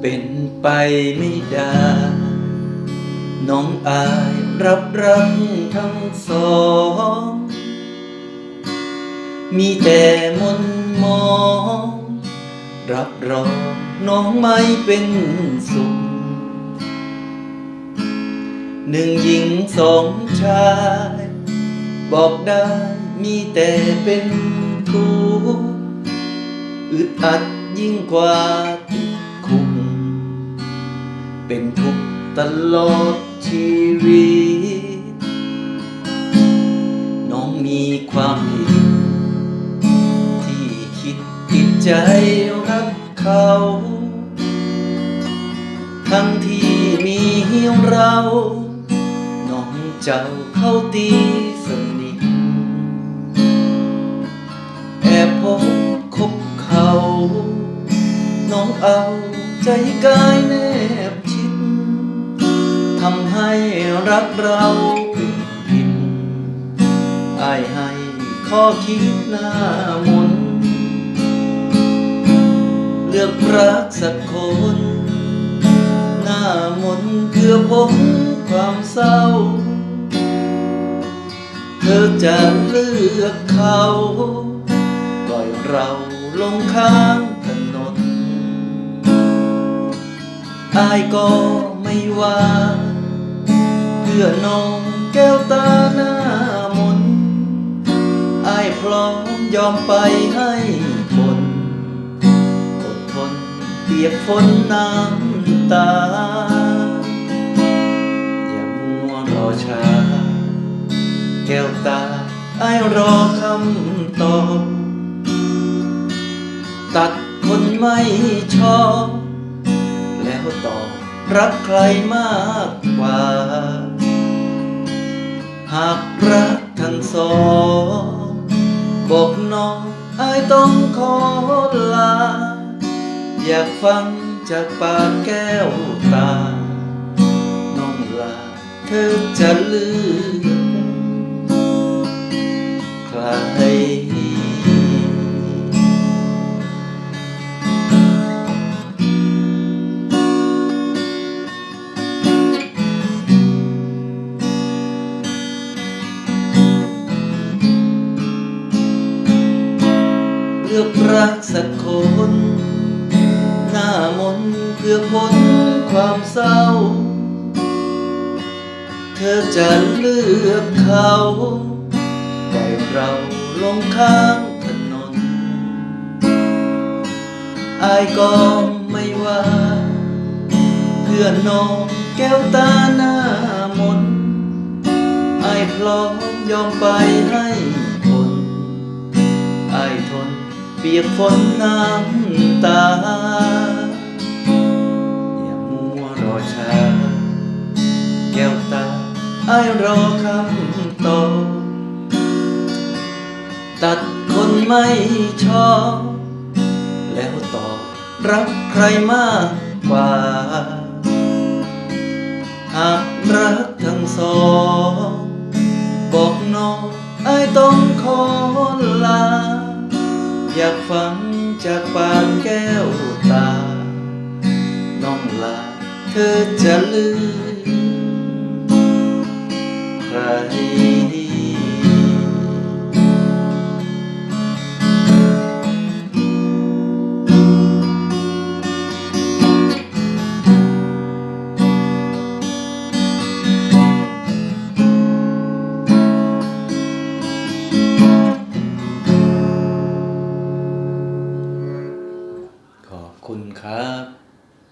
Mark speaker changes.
Speaker 1: เป็นไปไม่ได้ น้องอายรับรักทั้งสอง มีแต่มนมอง รับรองน้องไม่เป็นสุขหนึ่งหญิงสองชาย บอกได้มีแต่เป็นทุกข์อึดอัดยิ่งกว่า เป็นทุกตลอดชีวิต น้องมีความผิด ที่คิดติดใจรักเขา ทั้งที่มีเรา น้องเจ้าเข้าตีสนิทแอบพบคบเขา น้องเอาใจกายแนบชิดทำ ให้รักเราเป็นผิดอายให้ข้อคิดหน้ามนเลือกรักสักคน หน้ามนเพื่อพ้นความเศร้า เธอจะเลือกเขาปล่อยเราลงข้างถนนอายก็ไม่ว่า เพื่อน้องแก้วตาหน้ามนต์อายพร้อมยอมไปให้คนอดทนเปียกฝนน้ำตา อย่ามัวรอช้า แก้วตาไอ้ายรอคำตอบ ตัดคนไม่ชอบ แล้วตอบรักใครมากกว่า หากรักทั้งสองบอกน้องไอ้ต้องขอลา อยากฟังจากปากแก้วตา น้องลาเธอจะลืมใคร เลือรักสักคน หน้ามนเพื่อพ้นความเศร้า เธอจะเลือกเขาปล่อยเราลงข้างถนนอายก็ไม่ว่า เพื่อนน้องแก้วตาหน้ามนอายพร้อมยอมไปให้คนไอายทน เปียกฝนน้ำตา อย่ามัวรอช้าแก้วตาไอรอคำตอบตัดคนไม่ชอบ แล้วตอบรักใครมากกว่า หากรักทั้งสอง บอกน้องไอ้ต้องขอลา อยากฟังจากปากแก้วตา น้องลาเธอจะลืมใคร